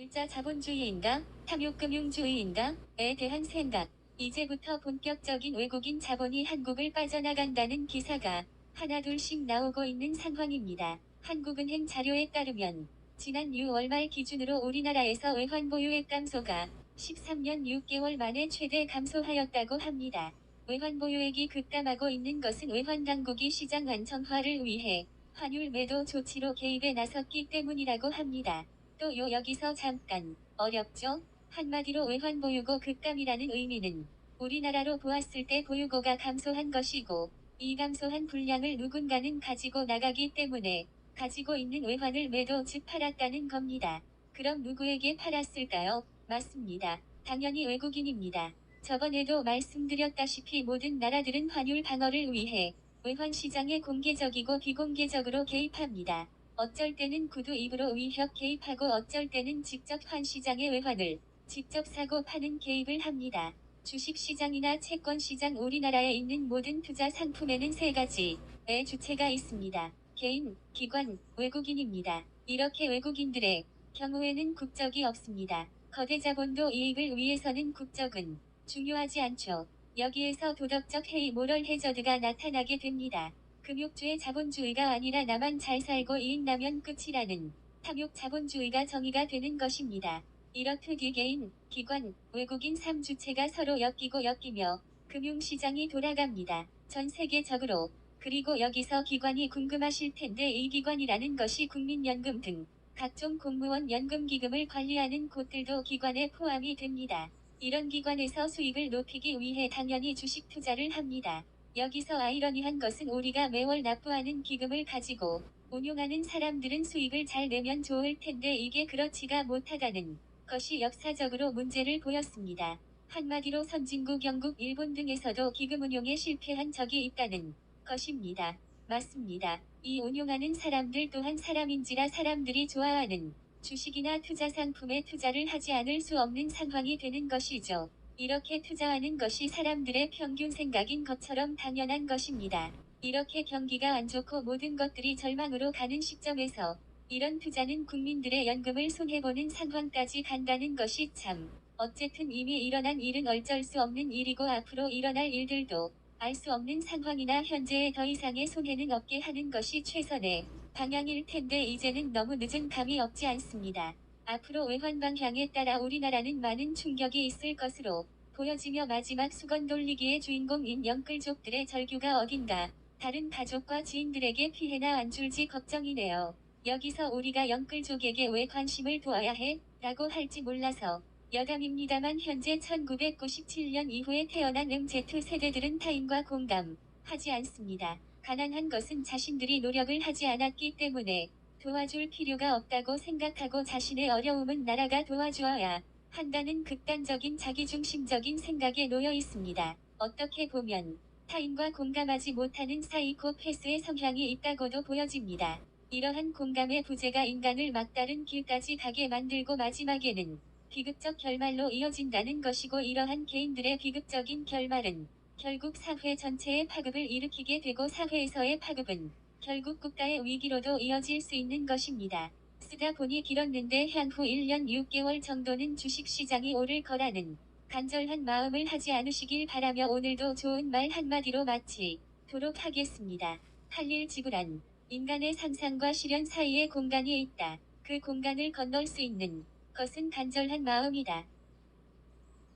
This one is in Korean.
일자 자본주의인가, 탐욕금융주의인가?에 대한 생각. 이제부터 본격적인 외국인 자본이 한국을 빠져나간다는 기사가 하나둘씩 나오고 있는 상황입니다. 한국은행 자료에 따르면 지난 6월 말 기준으로 우리나라에서 외환 보유액 감소가 13년 6개월 만에 최대 감소하였다고 합니다. 외환 보유액이 급감하고 있는 것은 외환 당국이 시장 안정화를 위해 환율 매도 조치로 개입에 나섰기 때문이라고 합니다. 또 요 여기서 잠깐 어렵죠? 한마디로 외환 보유고 급감이라는 의미는 우리나라로 보았을 때 보유고가 감소한 것이고 이 감소한 분량을 누군가는 가지고 나가기 때문에 가지고 있는 외환을 매도 즉 팔았다는 겁니다. 그럼 누구에게 팔았을까요? 맞습니다. 당연히 외국인입니다. 저번에도 말씀드렸다시피 모든 나라들은 환율 방어를 위해 외환 시장에 공개적이고 비공개적으로 개입합니다. 어쩔 때는 구두 입으로 위협 개입하고 어쩔 때는 직접 환 시장의 외환을 직접 사고 파는 개입을 합니다. 주식시장이나 채권시장 우리나라에 있는 모든 투자 상품에는 세 가지의 주체가 있습니다. 개인, 기관, 외국인입니다. 이렇게 외국인들의 경우에는 국적이 없습니다. 거대 자본도 이익을 위해서는 국적은 중요하지 않죠. 여기에서 도덕적 해이 모럴 해저드가 나타나게 됩니다. 금욕주의 자본주의가 아니라 나만 잘 살고 이익 나면 끝이라는 탐욕 자본주의가 정의가 되는 것입니다. 이렇듯 이 개인, 기관, 외국인 3주체가 서로 엮이고 엮이며 금융시장이 돌아갑니다. 전 세계적으로. 그리고 여기서 기관이 궁금하실 텐데 이 기관이라는 것이 국민연금 등 각종 공무원 연금기금을 관리하는 곳들도 기관에 포함이 됩니다. 이런 기관에서 수익을 높이기 위해 당연히 주식 투자를 합니다. 여기서 아이러니한 것은 우리가 매월 납부하는 기금을 가지고 운용하는 사람들은 수익을 잘 내면 좋을 텐데 이게 그렇지가 못하다는 것이 역사적으로 문제를 보였습니다. 한마디로 선진국 영국 일본 등에서도 기금 운용에 실패한 적이 있다는 것입니다. 맞습니다. 이 운용하는 사람들 또한 사람인지라 사람들이 좋아하는 주식이나 투자 상품에 투자를 하지 않을 수 없는 상황이 되는 것이죠. 이렇게 투자하는 것이 사람들의 평균 생각인 것처럼 당연한 것입니다. 이렇게 경기가 안 좋고 모든 것들이 절망으로 가는 시점에서 이런 투자는 국민들의 연금을 손해보는 상황까지 간다는 것이 참. 어쨌든 이미 일어난 일은 어쩔 수 없는 일이고 앞으로 일어날 일들도 알 수 없는 상황이나 현재의 더 이상의 손해는 없게 하는 것이 최선의 방향일 텐데 이제는 너무 늦은 감이 없지 않습니다. 앞으로 외환 방향에 따라 우리나라는 많은 충격이 있을 것으로 보여지며 마지막 수건 돌리기의 주인공인 영끌족들의 절규가 어딘가 다른 가족과 지인들에게 피해나 안 줄지 걱정이네요. 여기서 우리가 영끌족에게 왜 관심을 두어야 해? 라고 할지 몰라서 여담입니다만 현재 1997년 이후에 태어난 MZ 세대들은 타인과 공감하지 않습니다. 가난한 것은 자신들이 노력을 하지 않았기 때문에 도와줄 필요가 없다고 생각하고 자신의 어려움은 나라가 도와주어야 한다는 극단적인 자기중심적인 생각에 놓여 있습니다. 어떻게 보면 타인과 공감하지 못하는 사이코패스의 성향이 있다고도 보여집니다. 이러한 공감의 부재가 인간을 막다른 길까지 가게 만들고 마지막에는 비극적 결말로 이어진다는 것이고 이러한 개인들의 비극적인 결말은 결국 사회 전체의 파급을 일으키게 되고 사회에서의 파급은 결국 국가의 위기로도 이어질 수 있는 것입니다. 쓰다 보니 길었는데 향후 1년 6개월 정도는 주식시장이 오를 거라는 간절한 마음을 하지 않으시길 바라며 오늘도 좋은 말 한마디로 마치도록 하겠습니다. 할일 지구란 인간의 상상과 실현 사이에 공간이 있다. 그 공간을 건널 수 있는 것은 간절한 마음이다.